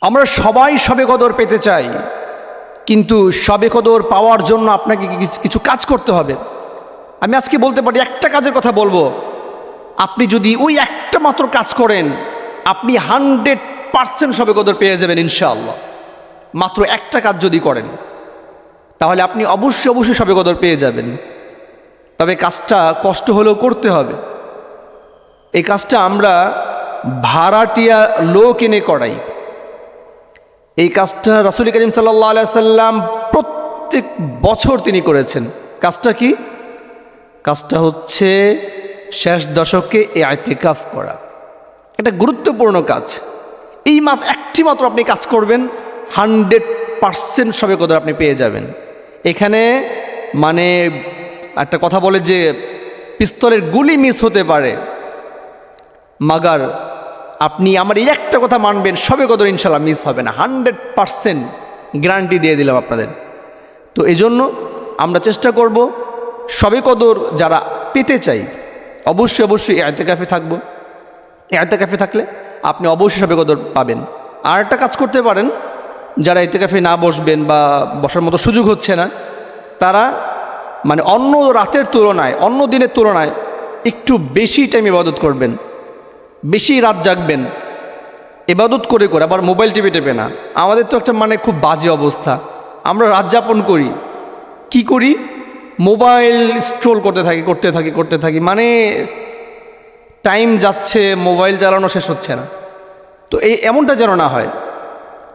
আমরা সবাই সবে কদর পেতে চাই, কিন্তু সবে কদর পাওয়ার জন্য আপনাকে কিছু- কাজ করতে হবে? আমি আজকে বলতে পারি, একটা কাজের কথা বলব। আপনি যদি ওই একটা মাত্র কাজ করেন, আপনি হান্ড্রেড পার্সেন্ট সবে কদর পেয়ে যাবেন ইনশাআল্লাহ। মাত্র একটা কাজ যদি করেন, তাহলে আপনি অবশ্যই অবশ্যই সবে কদর পেয়ে যাবেন। তবে কাজটা কষ্ট হলেও করতে হবে। এই কাজটা আমরা ভাড়াটিয়া লোক এনে করাই। এই কাজটা রাসুল করিম সাল্লাহ সাল্লাম প্রত্যেক বছর তিনি করেছেন। কাজটা কি? কাজটা হচ্ছে শেষ দশকে এ আয়তেকাফ করা। এটা গুরুত্বপূর্ণ কাজ। এই মাত্র একটি মাত্র আপনি কাজ করবেন, হান্ড্রেড পারসেন্ট সবে কদর আপনি পেয়ে যাবেন। এখানে মানে একটা কথা বলে যে পিস্তলের গুলি মিস হতে পারে, মাগার আপনি আমার এই একটা কথা মানবেন, সবে কদর ইনশাল্লাহ মিস হবে না। হান্ড্রেড পারসেন্ট গ্যারান্টি দিয়ে দিলাম আপনাদের। তো এজন্য আমরা চেষ্টা করব সবে কদর যারা পেতে চাই, অবশ্যই অবশ্যই এতে ক্যাফে থাকব। ক্যাফে থাকলে আপনি অবশ্যই সবে কদর পাবেন। আর একটা কাজ করতে পারেন, যারা এতে ক্যাফে না বসবেন বা বসার মতো সুযোগ হচ্ছে না, তারা মানে অন্য রাতের তুলনায়, অন্য দিনের তুলনায় একটু বেশি টাইম ইবাদত করবেন। বেশি রাত জাগবেন। এবাদত করে করে, আবার মোবাইল টিপে টেপে না। আমাদের তো একটা মানে খুব বাজে অবস্থা। আমরা রাত যাপন করি। কি করি? মোবাইল স্ট্রোল করতে থাকি করতে থাকি করতে থাকি। মানে টাইম যাচ্ছে, মোবাইল চালানো শেষ হচ্ছে না। তো এই এমনটা যেন না হয়।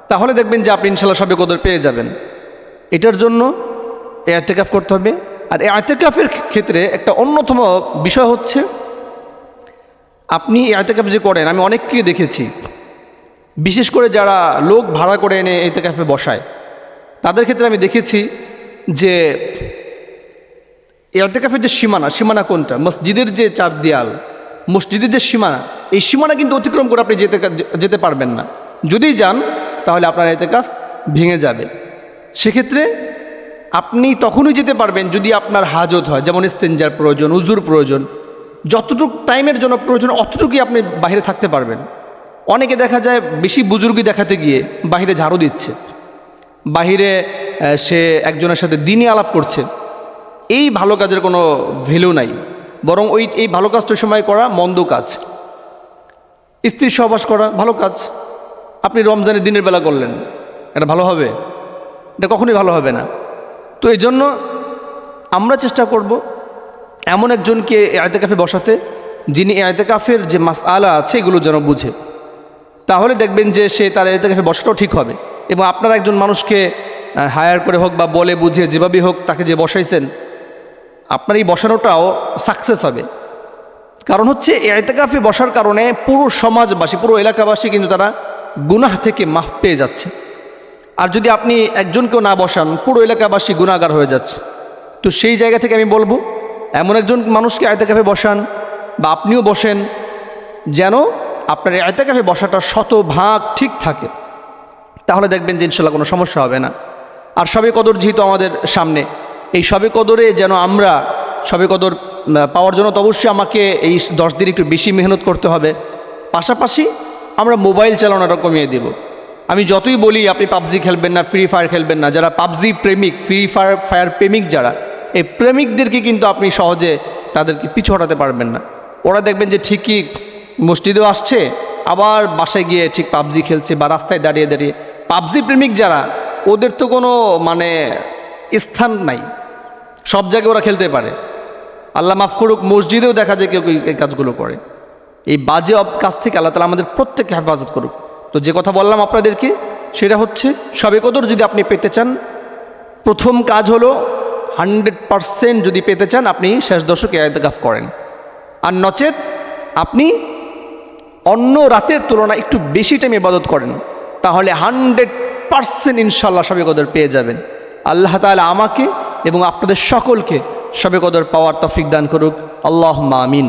তাহলে দেখবেন যে আপনি ইনশাল্লাহ সবে কদর পেয়ে যাবেন। এটার জন্য এ আতেকাফ করতে হবে। আর এই আতেকাফের ক্ষেত্রে একটা অন্যতম বিষয় হচ্ছে আপনি এতেকাফ যে করেন, আমি অনেককে দেখেছি। বিশেষ করে যারা লোক ভাড়া করে এনে এতেকাফে বসায়, তাদের ক্ষেত্রে আমি দেখেছি যে এতেকাফের যে সীমানা সীমানা কোনটা? মসজিদের যে চার দেয়াল, মসজিদের যে সীমানা, এই সীমানা কিন্তু অতিক্রম করে আপনি যেতে যেতে পারবেন না। যদি যান, তাহলে আপনার এতেকাফ ভেঙে যাবে। সেক্ষেত্রে আপনি তখনই যেতে পারবেন যদি আপনার হাজত হয়, যেমন ইস্তেঞ্জার প্রয়োজন, উজুর প্রয়োজন। যতটুকু টাইমের জন্য প্রয়োজন, অতটুকুই আপনি বাইরে থাকতে পারবেন। অনেকে দেখা যায় বেশি বুজুর্গি দেখাতে গিয়ে বাইরে ঝাড়ু দিচ্ছে। বাহিরে সে একজনের সাথে দিনই আলাপ করছে। এই ভালো কাজের কোনো ভ্যালু নাই। বরং ওই, এই ভালো কাজটার সময় করা মন্দ কাজ। স্ত্রীর সহবাস করা ভালো কাজ। আপনি রমজানের দিনের বেলা করলেন, এটা ভালো হবে? এটা কখনোই ভালো হবে না। তো এই জন্য আমরা চেষ্টা করব এমন একজনকে আয়তেকাফে বসাতে, যিনি আয়তেকাফের যে মাস আলা আছে এগুলো যেন বুঝে। তাহলে দেখবেন যে সে তার আয়তেকাফে বসাটাও ঠিক হবে। এবং আপনারা একজন মানুষকে হায়ার করে হোক বা বলে বুঝে যেভাবেই হোক তাকে যে বসাইছেন, আপনার এই বসানোটাও সাকসেস হবে। কারণ হচ্ছে এতেকাফে বসার কারণে পুরো সমাজবাসী, পুরো এলাকাবাসী কিন্তু তারা গুনাহ থেকে মাফ পেয়ে যাচ্ছে। আর যদি আপনি একজনকেও না বসান, পুরো এলাকাবাসী গুণাগার হয়ে যাচ্ছে। তো সেই জায়গা থেকে আমি বলব এমন একজন মানুষকে আয়তাকাফে বসান বা আপনিও বসেন যেন আপনার এই আয়তাকাফে বসাটা শতভাগ ঠিক থাকে। তাহলে দেখবেন যে ইনশাল্লাহ কোনো সমস্যা হবে না। আর সবে কদর যেহেতু আমাদের সামনে, এই সবে কদরে যেন আমরা, সবে কদর পাওয়ার জন্য তো অবশ্যই আমাকে এই দশ দিন একটু বেশি মেহনত করতে হবে। পাশাপাশি আমরা মোবাইল চালানোটা কমিয়ে দেব। আমি যতই বলি, আপনি পাবজি খেলবেন না, ফ্রি ফায়ার খেলবেন না, যারা পাবজি প্রেমিক, ফ্রি ফায়ার ফায়ার প্রেমিক যারা এই প্রেমিকদেরকে কিন্তু আপনি সহজে তাদেরকে পিছু হটাতে পারবেন না। ওরা দেখবেন যে ঠিকই মসজিদেও আসছে, আবার বাসায় গিয়ে ঠিক পাবজি খেলছে বা রাস্তায় দাঁড়িয়ে দাঁড়িয়ে। পাবজি প্রেমিক যারা, ওদের তো কোনো মানে স্থান নাই। সব জায়গায় ওরা খেলতে পারে। আল্লাহ মাফ করুক, মসজিদেও দেখা যায় কেউ এই কাজগুলো করে। এই বাজে অব- কাজ থেকে আল্লাহ তালা আমাদের প্রত্যেককে হেফাজত করুক। তো যে কথা বললাম আপনাদেরকে, সেটা হচ্ছে, সবে কদর যদি আপনি পেতে চান, প্রথম কাজ হলো হান্ড্রেড পারসেন্ট যদি পেতে চান, আপনি শেষ দশকে আয়তগাফ করেন। আর নচেত আপনি অন্য রাতের তুলনায় একটু বেশি টাইম ইবাদত করেন, তাহলে হান্ড্রেড পারসেন্ট ইনশাল্লাহ সবে কদর পেয়ে যাবেন। আল্লাহ তালা আমাকে এবং আপনাদের সকলকে সবে কদর পাওয়ার তফিক দান করুক। আল্লাহ আমিন।